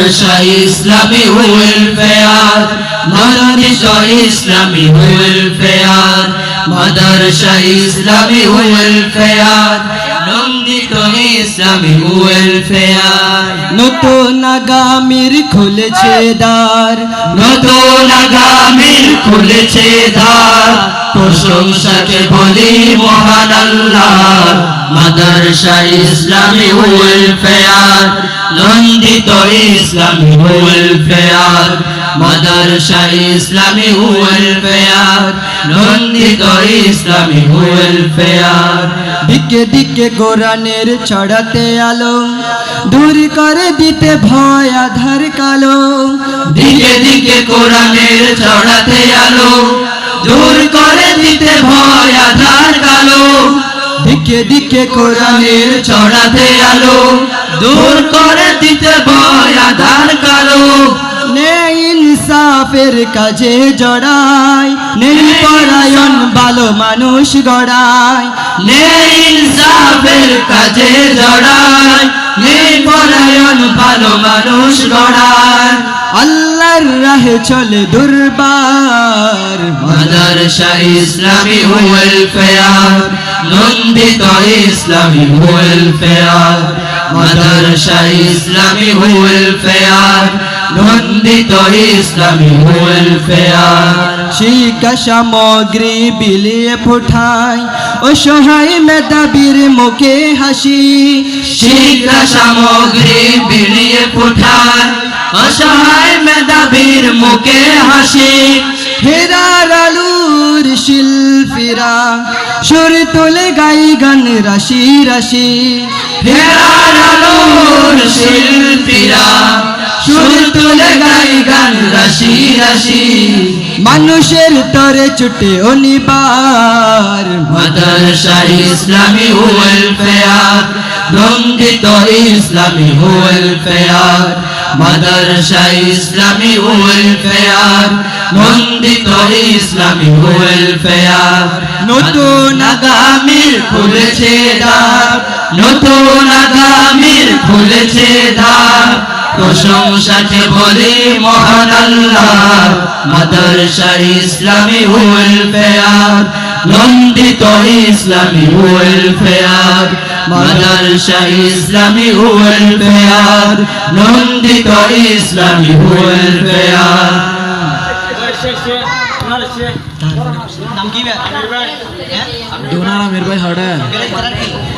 মাদ্রাসা ইসলামী welfare মাদ্রাসা ইসলামী welfare মাদ্রাসা ইসলামী welfare নন্দিত ইসলামী welfare. নতুন আগামীর খুলেছে দ্বার নতুন আগামীর খুলেছে দ্বার প্রশংসাকে বলি মহান আল্লাহ মাদ্রাসা ইসলামী ওয়েলফেয়ার। নন্দিত ইসলামী ওয়েলফেয়ার মাদ্রাসা ইসলামী ওয়েলফেয়ার নন্দিত ইসলামী ওয়েলফেয়ার দিকে দিকে কোরআনের ছড়াতে আলো দূর করে দিতে ভয় আধার কালো। দিকে দিকে কোরআনের চড়াতে আলো দূর করে দিতে ভয় আধার কালো। দিকে দিকে কোরআনের চড়াতে আলো দূর করে দিতে ভয় আধার কালো। নেই ইনসাফের কাজে জড়ায় নেই পরায়ণ ভালো মানুষ গড়ায় নেই ইনসাফের কাজে জড়ায় নেই পরায়ণ ভালো মানুষ গড়ায় আল্লাহর রাহে চলে দুর্বার। মাদ্রাসা ইসলামী ওয়েলফেয়ার নন্দিত ইসলামী ওয়েলফেয়ার। মাদ্রাসা ইসলামী ওয়েলফেয়ার নন্দিত ইসলামী ওয়েলফেয়ার শিক্ষা সামগ্রী বিলিয়ে ফুটায় অসহায় মেধাবীর মুখে হাসি। শিক্ষা সামগ্রী বিলিয়ে ফুটায় অসহায় মেধাবীর মুখে হাসি। হেরার আলুর শিল্পীরা সুর তোলে গাই গান রাশি রাশি। ফেরার আলোর শিল্পীরা, সুর তুলে গাই গান রাশি রাশি। মানুষের তরে ছুটে অনিবার মাদ্রাসা ইসলামী ওয়েলফেয়ার নন্দিত ইসলামী ওয়েলফেয়ার মাদ্রাসা ইসলামী ওয়েলফেয়ার নন্দিত ইসলামী ওয়েলফেয়ার নতুন আগামীর খুলেছে দ্বার নতুন আগামীর খুলেছে দ্বার প্রশংসাকে বলি মহান আল্লাহ মাদ্রাসা ইসলামী ওয়েলফেয়ার নন্দিত ইসলামী ওয়েলফেয়ার মাদ্রাসা ইসলামী ওয়েলফেয়ার নন্দিত ইসলামী ওয়েলফেয়ার নাম কি ডোনার আমির ভাই হঠাৎ